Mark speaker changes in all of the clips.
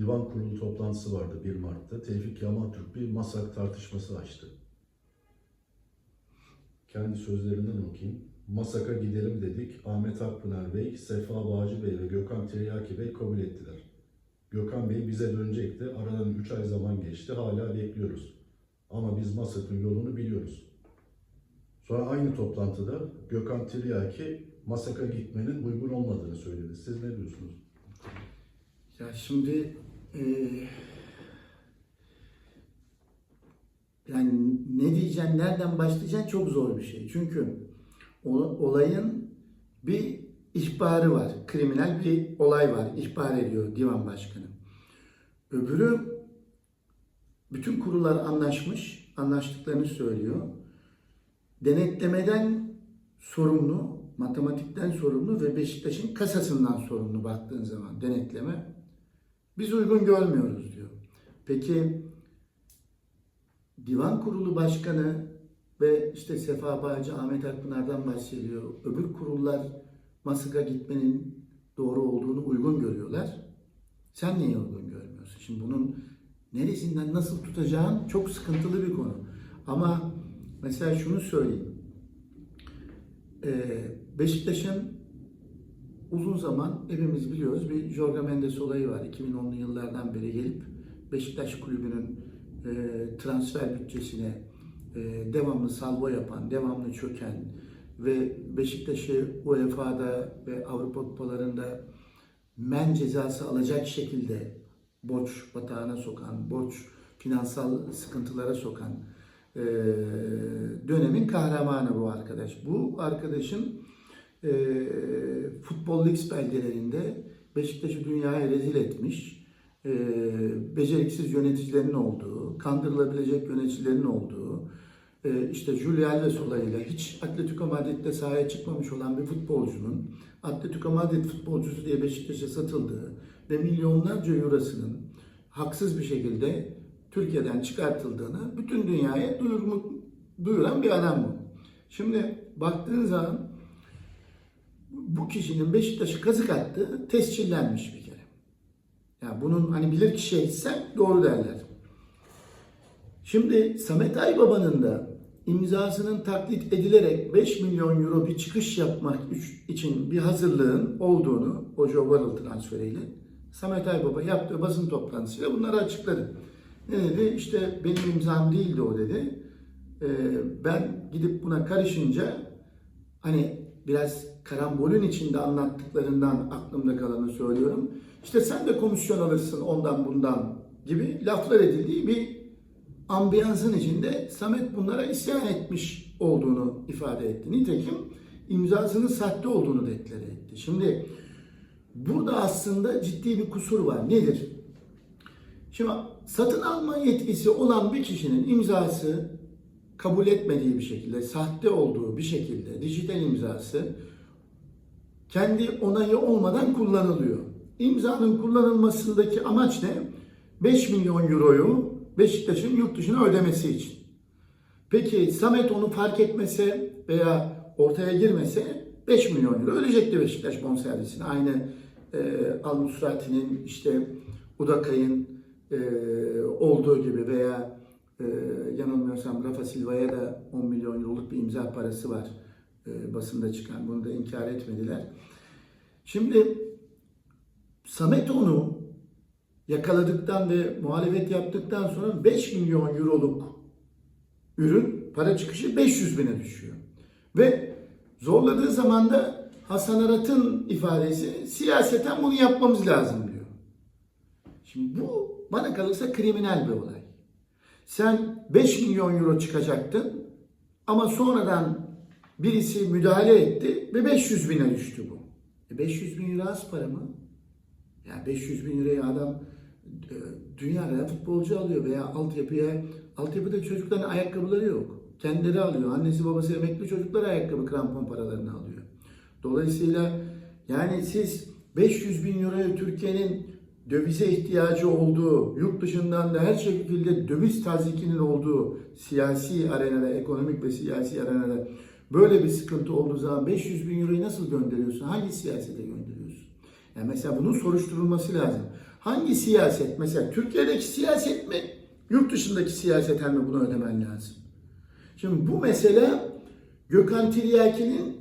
Speaker 1: divan kurulu toplantısı vardı 1 Mart'ta. Tevfik Yaman Türk bir masak tartışması açtı. Kendi sözlerinden okuyayım. Masaka gidelim dedik. Ahmet Akpınar Bey, Sefa Bağcı Bey ve Gökhan Tiryaki Bey kabul ettiler. Gökhan Bey bize dönecekti. Aradan 3 ay zaman geçti. Hala bekliyoruz. Ama biz Masak'ın yolunu biliyoruz. Sonra aynı toplantıda Gökhan Tiryaki Masak'a gitmenin uygun olmadığını söyledi. Siz ne diyorsunuz?
Speaker 2: Ya şimdi eee, yani ne diyeceksin, nereden başlayacaksın çok zor bir şey. Çünkü olayın bir ihbarı var. Kriminal bir olay var. İhbar ediyor divan başkanı. Öbürü bütün kurullar anlaşmış, anlaştıklarını söylüyor. Denetlemeden sorumlu, matematikten sorumlu ve Beşiktaş'ın kasasından sorumlu baktığın zaman denetleme. Biz uygun görmüyoruz diyor. Peki divan kurulu başkanı ve işte Sefa Bağcı, Ahmet Akpınar'dan bahsediyor. Öbür kurullar Masık'a gitmenin doğru olduğunu uygun görüyorlar. Sen niye uygun görmüyorsun? Şimdi bunun neresinden nasıl tutacağın çok sıkıntılı bir konu. Ama mesela şunu söyleyeyim. Ee, Beşiktaş'ın uzun zaman hepimiz biliyoruz bir Jorge Mendes olayı var. 2010'lu yıllardan beri gelip Beşiktaş kulübünün e, transfer bütçesine e, devamlı salvo yapan, devamlı çöken ve Beşiktaş'ı UEFA'da ve Avrupa kupalarında men cezası alacak şekilde borç batağına sokan, borç finansal sıkıntılara sokan e, dönemin kahramanı bu arkadaş. Bu arkadaşın e, futbol lig belgelerinde Beşiktaş'ı dünyaya rezil etmiş, e, beceriksiz yöneticilerin olduğu, kandırılabilecek yöneticilerin olduğu, e, işte Julio Alves olayıyla hiç Atletico Madrid'de sahaya çıkmamış olan bir futbolcunun Atletico Madrid futbolcusu diye Beşiktaş'a satıldığı ve milyonlarca eurosunun haksız bir şekilde Türkiye'den çıkartıldığını bütün dünyaya duyurmu, duyuran bir adam bu. Şimdi baktığın zaman bu kişinin Beşiktaş'ı kazık attığı tescillenmiş bir kere. Yani bunun hani bilir kişiye gitsen doğru derler. Şimdi Samet Aybaba'nın da imzasının taklit edilerek 5 milyon euro bir çıkış yapmak için bir hazırlığın olduğunu Joe Worrell transferiyle Samet Aybaba yaptığı basın toplantısıyla bunları açıkladı. Ne dedi? İşte benim imzam değildi o dedi. Ee, ben gidip buna karışınca hani biraz karambolün içinde anlattıklarından aklımda kalanı söylüyorum. İşte sen de komisyon alırsın ondan bundan gibi laflar edildiği bir ambiyansın içinde Samet bunlara isyan etmiş olduğunu ifade etti. Nitekim imzasının sahte olduğunu deklare etti. Şimdi burada aslında ciddi bir kusur var. Nedir? Şimdi satın alma yetkisi olan bir kişinin imzası kabul etmediği bir şekilde, sahte olduğu bir şekilde dijital imzası kendi onayı olmadan kullanılıyor. İmzanın kullanılmasındaki amaç ne? 5 milyon euroyu Beşiktaş'ın yurt dışına ödemesi için. Peki Samet onu fark etmese veya ortaya girmese 5 milyon euro ödeyecekti Beşiktaş bonservisini. Aynı e, Al Nusrati'nin işte Udakay'ın e, olduğu gibi veya e, yanılmıyorsam Rafa Silva'ya da 10 milyon euroluk bir imza parası var e, basında çıkan. Bunu da inkar etmediler. Şimdi Samet onu yakaladıktan ve muhalefet yaptıktan sonra 5 milyon euroluk ürün para çıkışı 500 bine düşüyor. Ve zorladığı zaman da Hasan Arat'ın ifadesi siyaseten bunu yapmamız lazım diyor. Şimdi bu bana kalırsa kriminal bir olay. Sen 5 milyon euro çıkacaktın ama sonradan birisi müdahale etti ve 500 bine düştü bu. E 500 bin euro az para mı? Yani 500 bin liraya adam e, dünyada futbolcu alıyor veya altyapıya, altyapıda çocukların ayakkabıları yok. Kendileri alıyor. Annesi babası emekli çocuklar ayakkabı krampon paralarını alıyor. Dolayısıyla yani siz 500 bin euroya Türkiye'nin dövize ihtiyacı olduğu, yurt dışından da her şekilde döviz tazikinin olduğu siyasi arenada, ekonomik ve siyasi arenada böyle bir sıkıntı olduğu zaman 500 bin euroyu nasıl gönderiyorsun? Hangi siyasete gönderiyorsun? Yani mesela bunun soruşturulması lazım. hangi siyaset mesela Türkiye'deki siyaset mi yurt dışındaki siyaseten mi bunu ödemen lazım? Şimdi bu mesela Gökhan Tiryaki'nin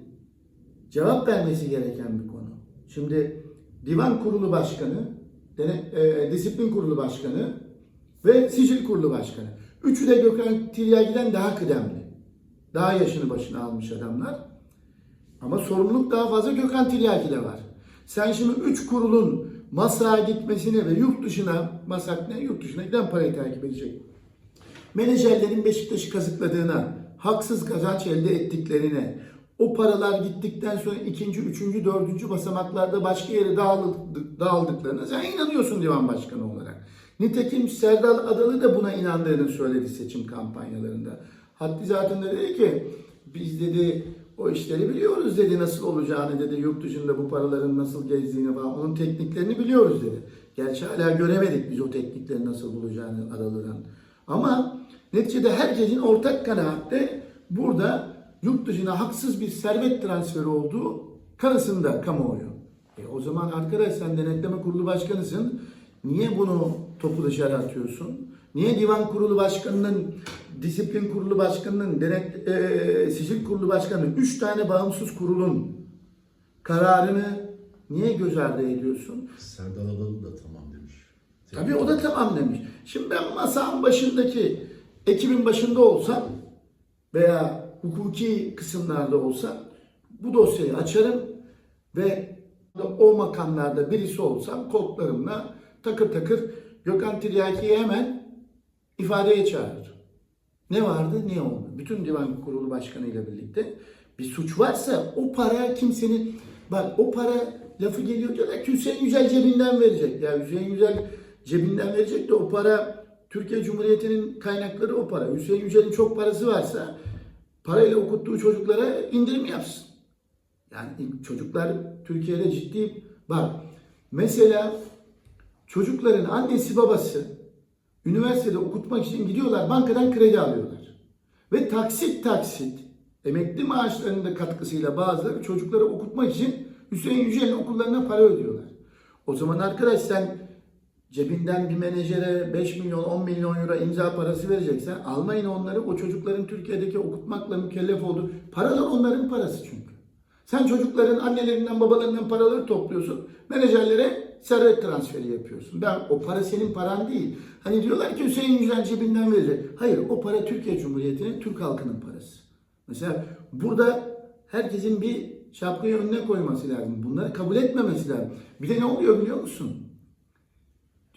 Speaker 2: cevap vermesi gereken bir konu. Şimdi Divan Kurulu Başkanı, Dene- e, Disiplin Kurulu Başkanı ve Sicil Kurulu Başkanı. Üçü de Gökhan Tiryaki'den daha kıdemli. Daha yaşını başına almış adamlar. Ama sorumluluk daha fazla Gökhan Tiryaki'de var. Sen şimdi üç kurulun masaya gitmesini ve yurt dışına, masak ne? Yurt dışına giden parayı takip edecek. Menajerlerin Beşiktaş'ı kazıkladığına, haksız kazanç elde ettiklerine, o paralar gittikten sonra ikinci, üçüncü, dördüncü basamaklarda başka yere dağıldı- dağıldıklarına sen inanıyorsun divan başkanı olarak. Nitekim Serdal Adalı da buna inandığını söyledi seçim kampanyalarında. Haddi zatında dedi ki biz dedi o işleri biliyoruz dedi nasıl olacağını dedi yurt dışında bu paraların nasıl gezdiğini falan onun tekniklerini biliyoruz dedi. Gerçi hala göremedik biz o teknikleri nasıl bulacağını Adalı'dan. Ama neticede herkesin ortak kanaatte burada yurt dışına haksız bir servet transferi olduğu kanısında kamuoyu. E o zaman arkadaş sen denetleme kurulu başkanısın. Niye bunu topu dışarı atıyorsun? Niye divan kurulu başkanının, disiplin kurulu başkanının, denet, e, sicil kurulu başkanının, üç tane bağımsız kurulun kararını niye göz ardı ediyorsun?
Speaker 1: Serdar Adalı da tamam demiş.
Speaker 2: Tabii o da tamam demiş. Şimdi ben masanın başındaki ekibin başında olsam veya hukuki kısımlarda olsam bu dosyayı açarım ve o makamlarda birisi olsam kodlarımla takır takır Gökhan Tiryaki'yi hemen ifadeye çağırır. Ne vardı ne oldu? Bütün divan kurulu başkanıyla birlikte bir suç varsa o para kimsenin bak o para lafı geliyor diyorlar ki Hüseyin Yücel cebinden verecek. Ya Hüseyin Yücel cebinden verecek de o para Türkiye Cumhuriyeti'nin kaynakları o para. Hüseyin Yücel'in çok parası varsa parayla okuttuğu çocuklara indirim yapsın. Yani çocuklar Türkiye'de ciddi bak mesela çocukların annesi babası üniversitede okutmak için gidiyorlar bankadan kredi alıyorlar. Ve taksit taksit emekli maaşlarının da katkısıyla bazıları çocukları okutmak için Hüseyin Yücel'in okullarına para ödüyorlar. O zaman arkadaş sen cebinden bir menajere 5 milyon 10 milyon euro imza parası vereceksen almayın onları o çocukların Türkiye'deki okutmakla mükellef olduğu paralar onların parası çünkü. Sen çocukların annelerinden babalarından paraları topluyorsun. Menajerlere servet transferi yapıyorsun. Ben o para senin paran değil. Hani diyorlar ki Hüseyin Yücel cebinden verecek. Hayır o para Türkiye Cumhuriyeti'nin Türk halkının parası. Mesela burada herkesin bir şapkayı önüne koyması lazım. Bunları kabul etmemesi lazım. Bir de ne oluyor biliyor musun?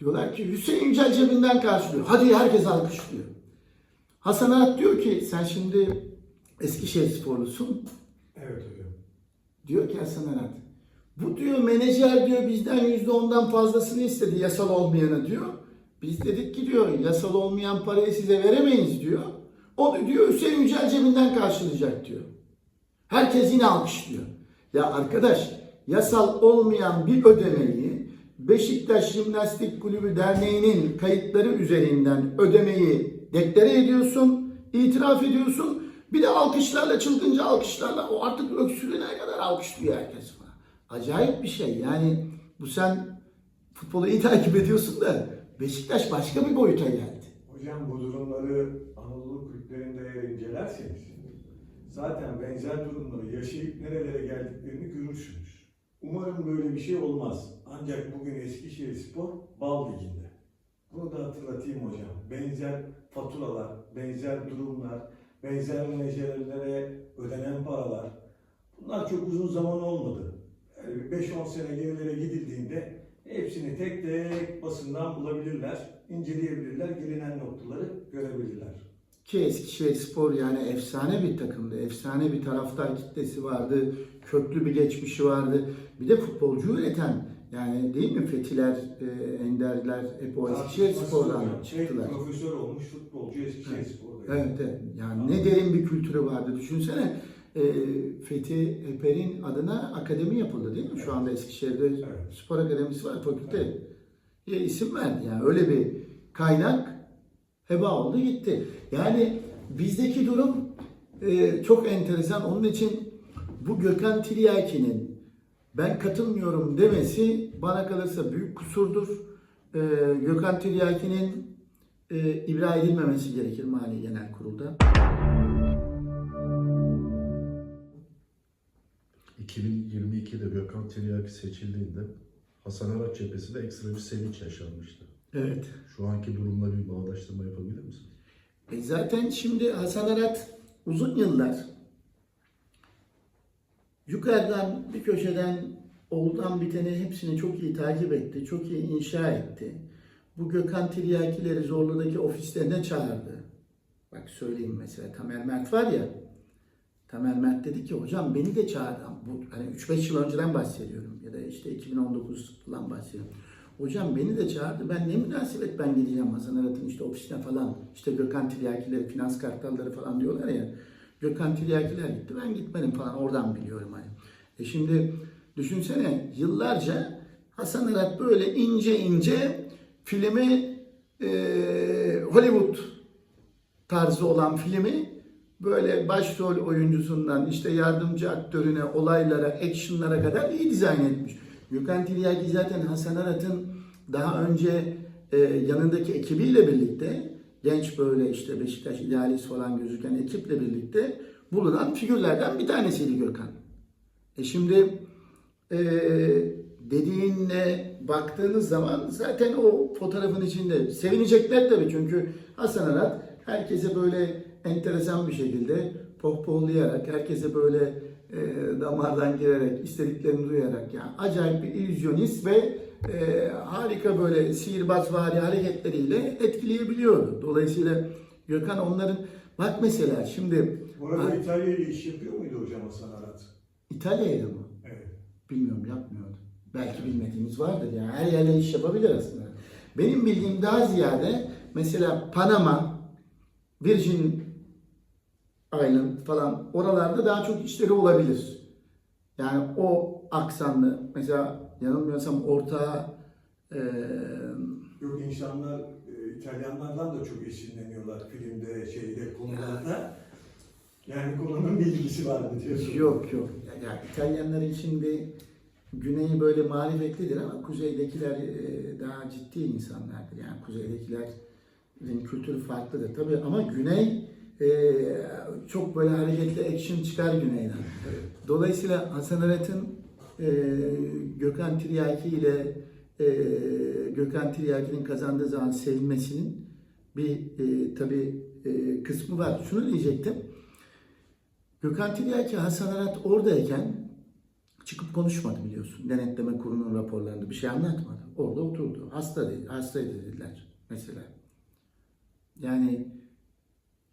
Speaker 2: Diyorlar ki Hüseyin Yücel cebinden karşılıyor. Hadi herkes alkışlıyor. Hasan Arat diyor ki sen şimdi Eskişehir sporlusun.
Speaker 3: Evet hocam.
Speaker 2: Diyor ki Hasan Arat. Bu diyor menajer diyor bizden yüzde ondan fazlasını istedi yasal olmayanı diyor. Biz dedik ki diyor yasal olmayan parayı size veremeyiz diyor. Onu diyor Hüseyin Yücel cebinden karşılayacak diyor. Herkes yine alkışlıyor. Ya arkadaş yasal olmayan bir ödemeyi Beşiktaş Jimnastik Kulübü Derneği'nin kayıtları üzerinden ödemeyi deklare ediyorsun, itiraf ediyorsun. Bir de alkışlarla, çılgınca alkışlarla o artık öksürüğüne kadar alkışlıyor herkes falan. Acayip bir şey yani bu sen futbolu iyi takip ediyorsun da Beşiktaş başka bir boyuta geldi.
Speaker 3: Hocam bu durumları Anadolu kulüplerinde eğer incelerseniz zaten benzer durumları yaşayıp nerelere geldiklerini görürsünüz. Umarım böyle bir şey olmaz. Ancak bugün Eskişehir Spor Bal Ligi'nde. Bunu da hatırlatayım hocam. Benzer faturalar, benzer durumlar, benzer menajerlere ödenen paralar. Bunlar çok uzun zaman olmadı. Yani bir 5-10 sene gerilere gidildiğinde hepsini tek tek basından bulabilirler, inceleyebilirler, gelinen noktaları görebilirler.
Speaker 2: Ki Eskişehir Spor yani efsane bir takımdı. Efsane bir taraftar kitlesi vardı. Köklü bir geçmişi vardı. Bir de futbolcu üreten yani değil mi Fethiler, e, Enderler hep o Eskişehir Spor'dan.
Speaker 3: Tek
Speaker 2: çıktılar.
Speaker 3: profesör olmuş futbolcu Eskişehir Spor'da.
Speaker 2: Evet, evet. Yani ne derin bir kültürü vardı. Düşünsene e, Fethi Eper'in adına akademi yapıldı değil mi? Şu anda Eskişehir'de
Speaker 3: Evet.
Speaker 2: spor akademisi var, fakülte. Ya isim verdi yani. Öyle bir kaynak heba oldu gitti. Yani bizdeki durum e, çok enteresan. Onun için bu Gökhan Tiryaki'nin ben katılmıyorum demesi bana kalırsa büyük kusurdur. e, Gökhan Tiryaki'nin e, ibra edilmemesi gerekir Mali Genel Kurul'da.
Speaker 1: 2022'de Gökhan Tiryaki seçildiğinde Hasan Arat cephesinde ekstra bir sevinç yaşanmıştı.
Speaker 2: Evet.
Speaker 1: Şu anki durumla bir bağdaştırma yapabilir misiniz?
Speaker 2: E zaten şimdi Hasan Arat uzun yıllar yukarıdan bir köşeden oldan biteni hepsini çok iyi takip etti, çok iyi inşa etti. Bu Gökhan Tiryakileri Zorlu'daki ofislerine çağırdı. Bak söyleyeyim mesela Tamer Mert var ya, Tamer Mert dedi ki hocam beni de çağırdı. Bu hani 3-5 yıl önceden bahsediyorum ya da işte 2019'dan bahsediyorum. Hocam beni de çağırdı. Ben ne münasebet ben gideceğim Hasan Arat'ın işte ofisine falan. İşte Gökhan Tiryakileri, finans kartalları falan diyorlar ya. Gökhan Tiryakiler gitti. Ben gitmedim falan. Oradan biliyorum hani. E şimdi düşünsene yıllarca Hasan Arat böyle ince ince filmi e, Hollywood tarzı olan filmi böyle başrol oyuncusundan işte yardımcı aktörüne, olaylara, actionlara kadar iyi dizayn etmiş. Gökhan Tiryaki zaten Hasan Arat'ın daha önce e, yanındaki ekibiyle birlikte genç böyle işte Beşiktaş idealist falan gözüken ekiple birlikte bulunan figürlerden bir tanesiydi Gökhan. E şimdi e, dediğinle baktığınız zaman zaten o fotoğrafın içinde sevinecekler tabii çünkü Hasan Arat herkese böyle enteresan bir şekilde pohpohlayarak, herkese böyle e, damardan girerek, istediklerini duyarak yani acayip bir illüzyonist ve e, harika böyle sihirbazvari hareketleriyle etkileyebiliyordu. Dolayısıyla Gökhan onların bak mesela şimdi
Speaker 3: Bu arada İtalya ile iş yapıyor muydu hocam Hasan Arat?
Speaker 2: İtalya'yla mı?
Speaker 3: Evet.
Speaker 2: Bilmiyorum yapmıyordu. Belki bilmediğimiz vardır yani her yerle iş yapabilir aslında. Benim bildiğim daha ziyade mesela Panama, Virgin Island falan oralarda daha çok işleri olabilir. Yani o aksanlı mesela yanılmıyorsam orta eee
Speaker 3: Yok insanlar e, İtalyanlardan da çok esinleniyorlar filmde, şeyde, konularda. Yani konunun bilgisi var mı diyorsun?
Speaker 2: Yok yok. Yani, İtalyanların şimdi güneyi böyle marifetlidir ama kuzeydekiler e, daha ciddi insanlardır. Yani kuzeydekilerin kültürü farklıdır tabii ama güney e, çok böyle hareketli action çıkar güneyden. Dolayısıyla Hasan Arat'ın e, Gökhan Tiryaki ile e, Gökhan Tiryaki'nin kazandığı zaman sevilmesinin bir e, tabii e, kısmı var. Şunu diyecektim. Gökhan Tiryaki Hasan Arat oradayken çıkıp konuşmadı biliyorsun. Denetleme kurulunun raporlarında bir şey anlatmadı. Orada oturdu. Hasta değil, hastaydı dediler mesela. Yani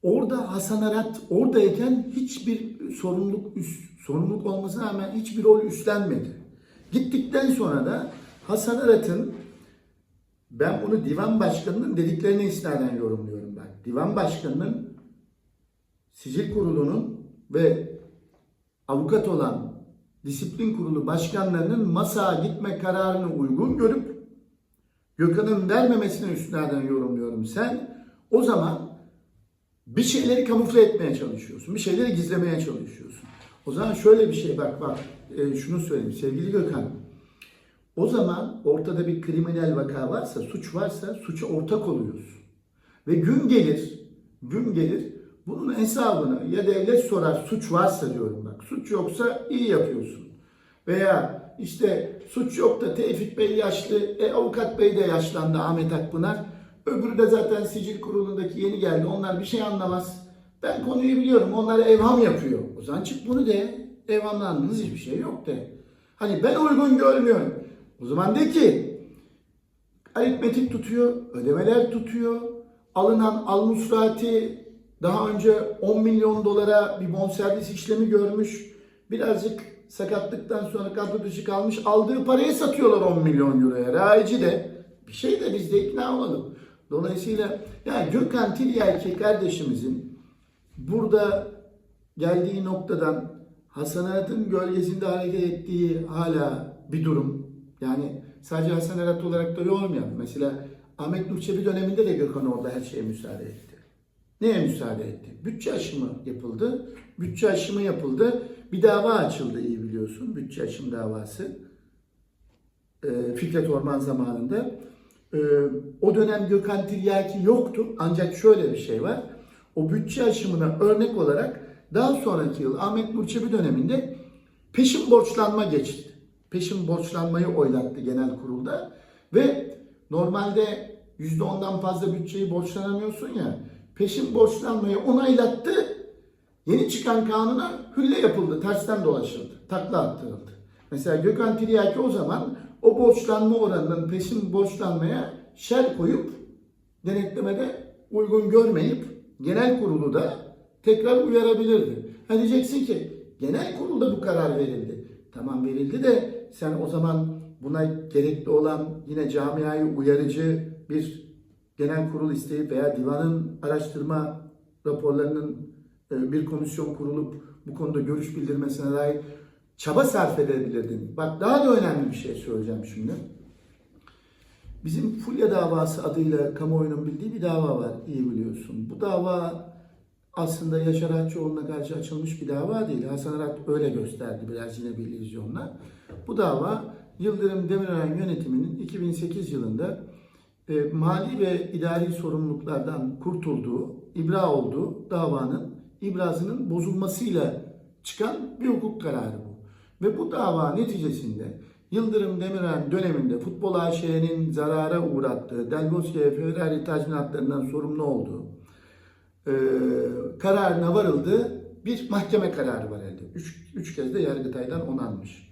Speaker 2: orada Hasan Arat oradayken hiçbir sorumluluk üst, sorumluluk olmasına rağmen hiçbir rol üstlenmedi. Gittikten sonra da Hasan Arat'ın ben bunu divan başkanının dediklerine istinaden yorumluyorum ben. Divan başkanının sicil kurulunun ve avukat olan disiplin kurulu başkanlarının masaya gitme kararını uygun görüp Gökhan'ın vermemesine üstünden yorumluyorum. Sen o zaman bir şeyleri kamufle etmeye çalışıyorsun. Bir şeyleri gizlemeye çalışıyorsun. O zaman şöyle bir şey bak bak e, şunu söyleyeyim sevgili Gökhan. O zaman ortada bir kriminal vaka varsa, suç varsa suça ortak oluyorsun. Ve gün gelir, gün gelir bunun hesabını ya devlet sorar suç varsa diyorum bak. Suç yoksa iyi yapıyorsun. Veya işte suç yok da Tevfik Bey yaşlı, e, avukat bey de yaşlandı Ahmet Akpınar. Öbürü de zaten sicil kurulundaki yeni geldi. Onlar bir şey anlamaz. Ben konuyu biliyorum. Onlara evham yapıyor. O zaman çık bunu de. Evhamlandığınız hiçbir şey yok de. Hani ben uygun görmüyorum. O zaman de ki aritmetik tutuyor, ödemeler tutuyor. Alınan al-musrati daha önce 10 milyon dolara bir bonservis işlemi görmüş. Birazcık sakatlıktan sonra kadro dışı kalmış. Aldığı parayı satıyorlar 10 milyon euroya. Raici de bir şey de biz de ikna olalım. Dolayısıyla yani Gökhan Tiryaki kardeşimizin burada geldiği noktadan Hasan Arat'ın gölgesinde hareket ettiği hala bir durum. Yani sadece Hasan Arat olarak da yormayalım. Mesela Ahmet Nur Çebi döneminde de Gökhan orada her şeye müsaade etti. Neye müsaade etti? Bütçe aşımı yapıldı. Bütçe aşımı yapıldı. Bir dava açıldı iyi biliyorsun. Bütçe aşım davası. Ee, Fikret Orman zamanında. Ee, o dönem Gökhan Tiryaki yoktu. Ancak şöyle bir şey var. O bütçe aşımına örnek olarak daha sonraki yıl Ahmet Nur Çebi döneminde peşin borçlanma geçti. Peşin borçlanmayı oylattı genel kurulda. Ve normalde %10'dan fazla bütçeyi borçlanamıyorsun ya. Peşin borçlanmayı onaylattı. Yeni çıkan kanuna hülle yapıldı. Tersten dolaşıldı. Takla attırıldı. Mesela Gökhan Tiryaki o zaman o borçlanma oranının peşin borçlanmaya şer koyup denetlemede uygun görmeyip genel kurulu da tekrar uyarabilirdi. Ha diyeceksin ki genel kurulda bu karar verildi. Tamam verildi de sen o zaman buna gerekli olan yine camiayı uyarıcı bir genel kurul isteyip veya divanın araştırma raporlarının e, bir komisyon kurulup bu konuda görüş bildirmesine dair çaba sarf edebilirdin. Bak daha da önemli bir şey söyleyeceğim şimdi. Bizim Fulya davası adıyla kamuoyunun bildiği bir dava var. iyi biliyorsun. Bu dava aslında Yaşar Haççıoğlu'na karşı açılmış bir dava değil. Hasan Arat öyle gösterdi biraz yine bir illüzyonla. Bu dava Yıldırım Demirören yönetiminin 2008 yılında e, mali ve idari sorumluluklardan kurtulduğu, ibra olduğu davanın ibrazının bozulmasıyla çıkan bir hukuk kararı bu. Ve bu dava neticesinde Yıldırım Demirören döneminde Futbol AŞ'nin zarara uğrattığı Del Bosque ve Ferrari tazminatlarından sorumlu olduğu e, kararına varıldığı bir mahkeme kararı var elde. Üç, üç kez de Yargıtay'dan onanmış.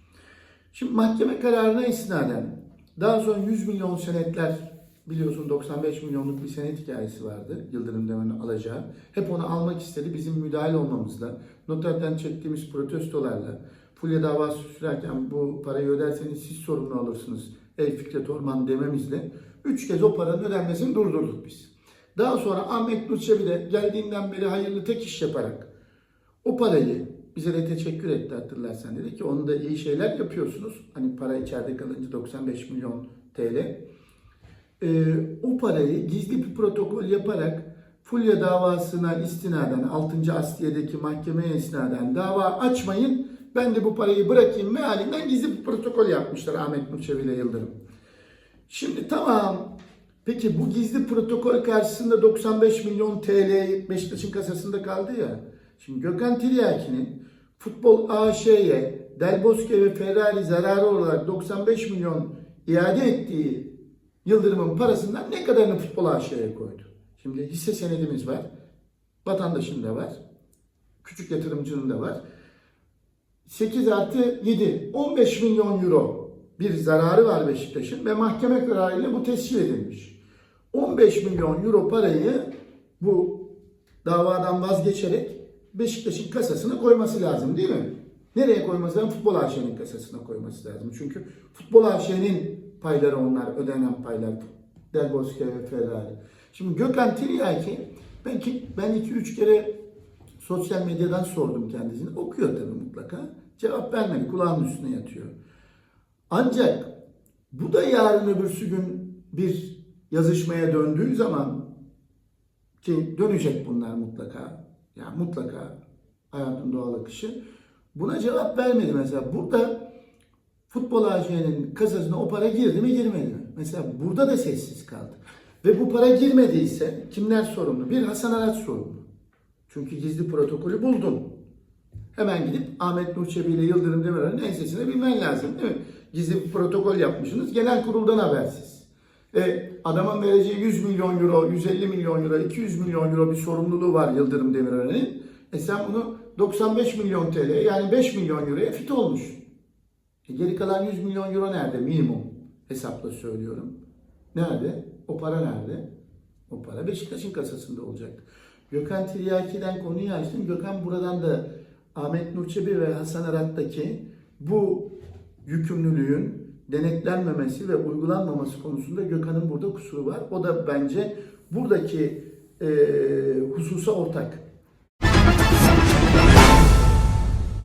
Speaker 2: Şimdi mahkeme kararına istinaden daha sonra 100 milyon senetler biliyorsun 95 milyonluk bir senet hikayesi vardı Yıldırım Demirören'in alacağı. Hep onu almak istedi bizim müdahale olmamızla, noterden çektiğimiz protestolarla, Fulya davası sürerken bu parayı öderseniz siz sorumlu alırsınız. Ey Fikret Orman dememizle üç kez o paranın ödenmesini durdurduk biz. Daha sonra Ahmet Nur Çebi de geldiğinden beri hayırlı tek iş yaparak o parayı bize de teşekkür etti hatırlarsan dedi ki onu da iyi şeyler yapıyorsunuz. Hani para içeride kalınca 95 milyon TL. Ee, o parayı gizli bir protokol yaparak Fulya davasına istinaden 6. Asliye'deki mahkemeye istinaden dava açmayın ben de bu parayı bırakayım mealinden gizli bir protokol yapmışlar Ahmet Nur Çebi ile Yıldırım. Şimdi tamam Peki bu gizli protokol karşısında 95 milyon TL Beşiktaş'ın kasasında kaldı ya. Şimdi Gökhan Tiryaki'nin Futbol AŞ'ye Del Bosque ve Ferrari zararı olarak 95 milyon iade ettiği Yıldırım'ın parasından ne kadarını Futbol AŞ'ye koydu? Şimdi hisse senedimiz var. Vatandaşın da var. Küçük yatırımcının da var. 8 artı 7. 15 milyon euro bir zararı var Beşiktaş'ın ve mahkeme kararıyla bu tescil edilmiş. 15 milyon euro parayı bu davadan vazgeçerek Beşiktaş'ın kasasına koyması lazım değil mi? Nereye koyması lazım? Futbol AŞ'nin kasasına koyması lazım. Çünkü Futbol AŞ'nin payları onlar, ödenen paylar. Del Bosque ve Ferrari. Şimdi Gökhan Tiryaki, ben, ben iki üç kere sosyal medyadan sordum kendisini. Okuyor tabii mutlaka. Cevap vermedi. Kulağının üstüne yatıyor. Ancak bu da yarın öbürsü gün bir yazışmaya döndüğü zaman ki dönecek bunlar mutlaka. Yani mutlaka hayatın doğal akışı. Buna cevap vermedi mesela. Burada futbol AŞ'nin kasasına o para girdi mi girmedi mi? Mesela burada da sessiz kaldı. Ve bu para girmediyse kimler sorumlu? Bir Hasan Arat sorumlu. Çünkü gizli protokolü buldun. Hemen gidip Ahmet Nur Çebi ile Yıldırım Demirören'in ensesine bilmen lazım değil mi? Gizli bir protokol yapmışsınız. Genel kuruldan habersiz. E, adamın vereceği 100 milyon euro, 150 milyon euro, 200 milyon euro bir sorumluluğu var Yıldırım Demirören'in. E sen bunu 95 milyon TL yani 5 milyon euroya fit olmuş. E geri kalan 100 milyon euro nerede? Minimum hesapla söylüyorum. Nerede? O para nerede? O para Beşiktaş'ın kasasında olacak. Gökhan Tiryaki'den konuyu açtım. Gökhan buradan da Ahmet Nur Çebi ve Hasan Arat'taki bu yükümlülüğün denetlenmemesi ve uygulanmaması konusunda Gökhan'ın burada kusuru var. O da bence buradaki e, hususa ortak.